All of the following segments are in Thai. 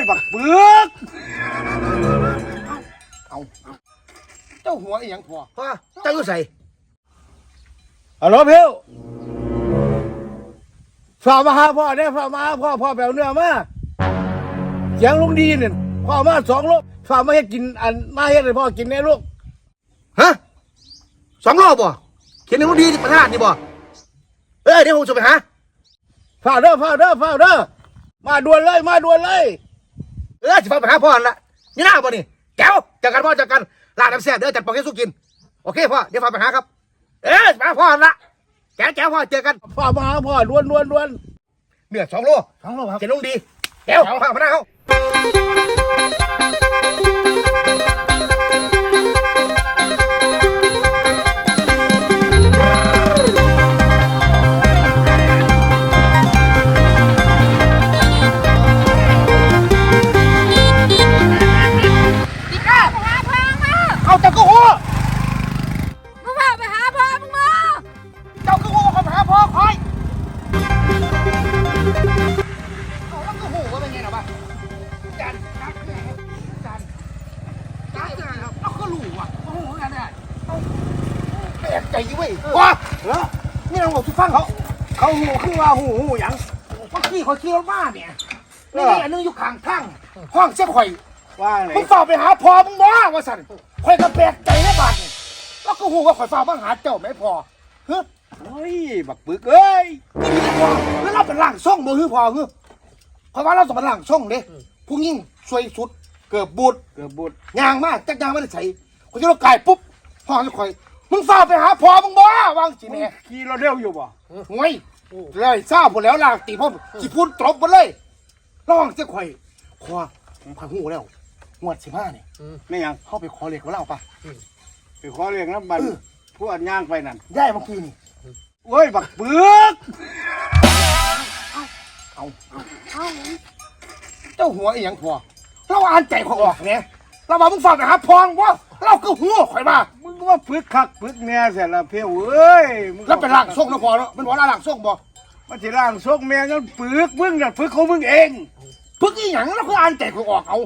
ยบักเบือกเอาเจ้าหัวอีหยังพอพ่อเจ้าอยู่ใส่ฮัลโหลเพียวฝากมาหาพ่อเนี่ยฝากมาหาพ่อพ่อแปลเนื้อมาเสียงลุงดีเนี่ยพ่อมาสองโลฝากมาให้กินอันมาให้เลยพ่อกินแน่ลูกฮะสองรอบบ่เขียนในรูดีประธานนี่บ่เอ้ยเดี๋ยวผมจะไปหาฝากเด้อฝากเด้อฝากเด้อมาด่วนเลยมาด่วนเลย เออจะไปหาพ่อนั่นละนี่หน้าบ่นี่แก้วจัดกันพ่อจัดกันลาดน้ำแซ่บเด้อจัดปอกให้สู้กิน โอเคพ่อเดี๋ยวพาไปหาครับ เออไปหาพ่อนั่นละแก้วแก้วพ่อเจอกันฝากมาหาพ่อด่วนด่วนด่วนเนื้อสองโลสองโลครับเขียนลงดีแก้วพาไปหน้าเขา แปลกใจเว้ยว้าเหรอนี่เราบอกทุกฟังเขาเขาหูคือว่าหูหูหยังเมื่อกี้เขาขี่รถมาเนี่ยนี่อันนึงอยู่ข้างทางห้องเสียข่อยว่าไหนมึงฝ่ากไปหาพ่อมึงบ่ว่าสั่นข่อยก็แปลกใจในบาดนี่แล้วก็หูว่าข่อยฝ่ากมาหาเจ้าไม่พอเฮ้ยเฮ้ยบักปึกเอ้ยนี่มีพอแล้วเราเป็นร่างทรงบ่ฮือพอฮือข่อยว่าเราต้องเป็นร่างทรงเด้ผู้ยิ่งสวยสุด เกือบบูดเกือบบุดยางมากจักยางไม่ได้ใส่ข่อยจะรถไก่ปุ๊บห้องจะข่อย มึงฝ่ากไปหาพ่อมึงบ่วางสิแม่ขี่เราเร็วอยู่บ่ห่วยเลยทราบหมดแล้วล่ะตีพ่อสิพูดตบหมดเลยระวังเสียข่อยขอผมข่อยหูแล้วงวดสิบห้านี่ไม่หยังเข้าไปขอเหล็กกับเราปะไปขอเรียกน้ำบันเออพวกย่างไปนั่นย่ายเมื่อกี้นี่เฮ้ยบักปึกเอาเจ้าหัวอีหยังพอเราอ่านใจข่อยออกเนี่ยเราว่ามึงฝากไปหาพองว่า เราก็หัวข่อยมามึงก็ว่าปึกคักปึกแน่เสร็จแล้วเพียวเอ้ยมึงแล้วเป็นร่างทรงนะพอเนาะมันบอกว่าร่างทรงบ่มันสิร่างทรงแม่งั้นปึกมึงน่ะปึกของมึงเองพึกอีหยังเราคืออ่านใจข่อยออกเอา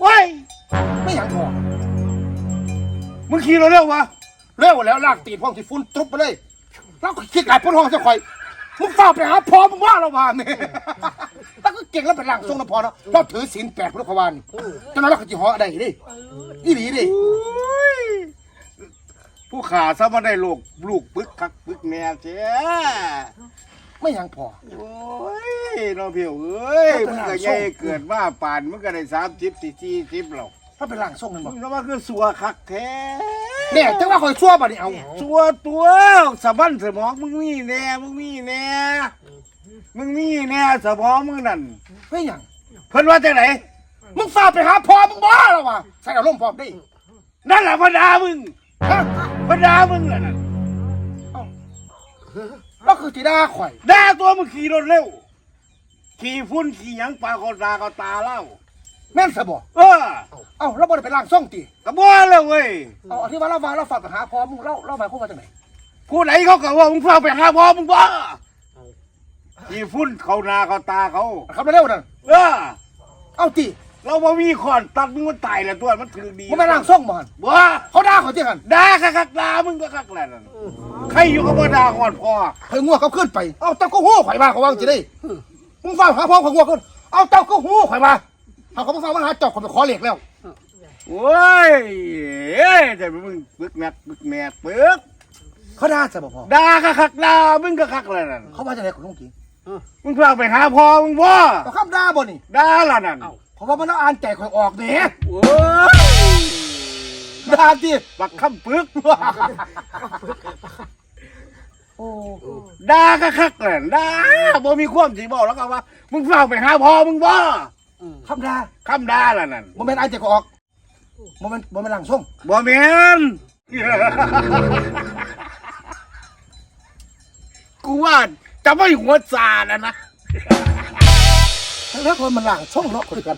เว้ยไม่หยังพอมึงขี่เราเร็ววะเร็วแล้วลากตีนห้องที่ฟุ้นตรุบไปเลยแล้วก็คิดหลายพ้นห้องจะข่อยมึงฝากไปหาพอมึงว่าเราว่าเนี่ยแล้วก็ เก่งแล้วเป็นร่างทรงนะพอเนาะเราถือศีลแปดพุทธภาวานจังนั้นเราก็จะเหาะได้ดิอีหลีดิผู้ขาซะมาได้ลูกลูกปึกคักปึกแน่เจ้ไม่หยังพอ โอ้ยเราเพียวเอ้ยเป็มึนงร่างก็ทรงใหญ่เกิดมาป่านมึงก็ได้สามสิบสี่สี่สิบหรอกถ้าเป็นร่างทรงนั่นมึบ่งก็ว่าคือสัวคักแท้เนี่ยจังว่าข่อยชั่วบ่นี่เอาสัวตัวสะบันสมองมึงมีแน่มึงมีแน่ มึงมีแน่สมองมึงนั่นไม่หยังเพิ่นว่าจังไหนมึงฝากไปหาพ่อมึงบ้าแล้ววะใส่อารมณ์พร้อมดินั่นแหละพระดามึงฮะพระดามึงแหละนั่นก็คือจีด่าข่อยด่าตัวมึงขี่รถเร็ว ขี่ฟุ้นขี่หยังปลาคอตาก็ตาเล่า แม่นสะบ่เออเอ้าเราบ่ได้ไปล่างซ่องตีกระบอเลยเว้ยเอาที่ว่าเราว่าเราฝากไปหาพ่อมึงเราเราหมายความว่าจังไหนผู้ไหนเขาก็ว่ามึงฟังไปหาพ่อมึงบ้า ขี่ฟุ้นเขานาเขาตาเขาครับเร็วๆนั่นเออเอาตีเราบ่มีขอนตัดมึงมันตายแล้วตัวมันถือดีมึงไปล่างซ่องบ่หันบ่เขาด่าข่อยที่หันด่าคักคักๆด่ามึงก็คักแหละนั่นใครอยู่กับบ่ด่าก่อนพ่อข่อยงัวเขาขึ้นไปเอาเจ้าก็หู้ข่อยมาเขาวางจีได้มึงฝากหาพ่อข่อยงัวขึ้นเอาเจ้าก็หู้ข่อยมาเขาเขาบ่ฟังมาหาเจ้าข่อยไปขอเหล็กแล้วโอ้ยเอ้ยแต่มึงปึกแมกปึกแมกปึกเขาด่าสะบ่พอด่าคักคักๆด่ามึงก็คักแหละนั่นเขาว่าจังไหนคุณลุงกี มึงฟังไปหาพ่อมึงบ่เอาคำด่าบ่นี่ด่าล่ะนั่นเพราะว่ามันเอาอ่านใจข่อยออกเด้โอ้ยด่าจีบักคำปึกโอ้ด่าก็คักแหละด่าบ่มีความสิบอกแล้วก็ว่า มึงฟังไปหาพ่อมึงบ่คำด่าคำด่าล่ะนั่นบ่แม่นอ่านใจข่อยออกบ่แม่นบ่แม่นล่างซ่องบ่แม่น จะไม่หัวซาแล้วนะ แล้วคนมันหลังช่องเนาะคนกัน